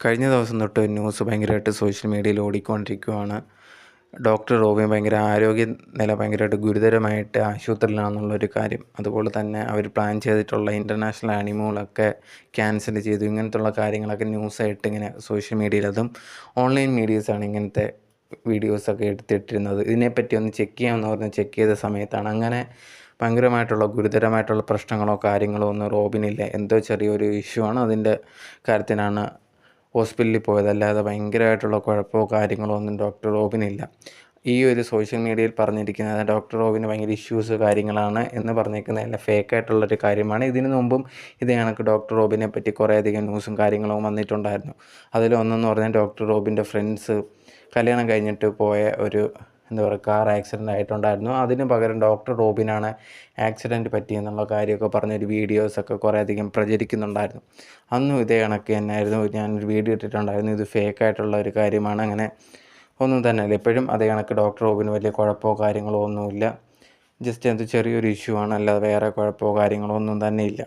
കഴിഞ്ഞ ദിവസം തൊട്ട് ന്യൂസ് ഭയങ്കരമായിട്ട് സോഷ്യൽ മീഡിയയിൽ ഓടിക്കൊണ്ടിരിക്കുകയാണ് ഡോക്ടർ റോബിൻ ഭയങ്കര ആരോഗ്യ നില ഭയങ്കരമായിട്ട് ഗുരുതരമായിട്ട് ആശുപത്രിയിലാണെന്നുള്ളൊരു കാര്യം. അതുപോലെ തന്നെ അവർ പ്ലാൻ ചെയ്തിട്ടുള്ള ഇന്റർനാഷണൽ ആനിമോളൊക്കെ ക്യാൻസൽ ചെയ്തു. ഇങ്ങനത്തുള്ള കാര്യങ്ങളൊക്കെ ന്യൂസായിട്ട് ഇങ്ങനെ സോഷ്യൽ മീഡിയയിൽ അതും ഓൺലൈൻ മീഡിയസാണ് ഇങ്ങനത്തെ വീഡിയോസൊക്കെ എടുത്തിട്ടിരുന്നത്. ഇതിനെപ്പറ്റി ഒന്ന് ചെക്ക് ചെയ്യാമെന്ന് പറഞ്ഞ് ചെക്ക് ചെയ്ത സമയത്താണ്. അങ്ങനെ ഭയങ്കരമായിട്ടുള്ള ഗുരുതരമായിട്ടുള്ള പ്രശ്നങ്ങളോ കാര്യങ്ങളോ ഒന്നും റോബിനില്ല. എന്തോ ചെറിയൊരു ഇഷ്യൂ ആണ് അതിന്റെ കാര്യത്തിനാണ് ഹോസ്പിറ്റലിൽ പോയതല്ലാതെ ഭയങ്കരമായിട്ടുള്ള കുഴപ്പമോ കാര്യങ്ങളോ ഒന്നും ഡോക്ടർ റോബിനില്ല. ഈ ഒരു സോഷ്യൽ മീഡിയയിൽ പറഞ്ഞിരിക്കുന്നത് ഡോക്ടർ റോബിന് ഭയങ്കര ഇഷ്യൂസ് കാര്യങ്ങളാണ് എന്ന് പറഞ്ഞിരിക്കുന്നത് എല്ലാം ഫേക്കായിട്ടുള്ളൊരു കാര്യമാണ്. ഇതിനു മുമ്പും ഇത് കണക്ക് ഡോക്ടർ റോബിനെ പറ്റി കുറേയധികം ന്യൂസും കാര്യങ്ങളും വന്നിട്ടുണ്ടായിരുന്നു. അതിലൊന്നെന്ന് പറഞ്ഞാൽ ഡോക്ടർ റോബിന്റെ ഫ്രണ്ട്സ് കല്യാണം കഴിഞ്ഞിട്ട് പോയ ഒരു എന്താ പറയുക കാർ ആക്സിഡന്റ് ആയിട്ടുണ്ടായിരുന്നു. അതിന് പകരം ഡോക്ടർ റോബിനാണ് ആക്സിഡന്റ് പറ്റിയെന്നുള്ള കാര്യമൊക്കെ പറഞ്ഞൊരു വീഡിയോസൊക്കെ കുറേയധികം പ്രചരിക്കുന്നുണ്ടായിരുന്നു. അന്നും ഇതേ കണക്ക് തന്നെയായിരുന്നു. ഞാനൊരു വീഡിയോ ഇട്ടിട്ടുണ്ടായിരുന്നു. ഇത് ഫേക്ക് ആയിട്ടുള്ള ഒരു കാര്യമാണ്. അങ്ങനെ ഒന്നും തന്നെ അല്ല. എപ്പോഴും അതേ കണക്ക് ഡോക്ടർ റോബിന് വലിയ കുഴപ്പമോ കാര്യങ്ങളോ ഒന്നുമില്ല. ജസ്റ്റ് എന്ത് ചെറിയൊരു ഇഷ്യൂ ആണ്. അല്ലാതെ വേറെ കുഴപ്പമോ കാര്യങ്ങളോ ഒന്നും തന്നെ ഇല്ല.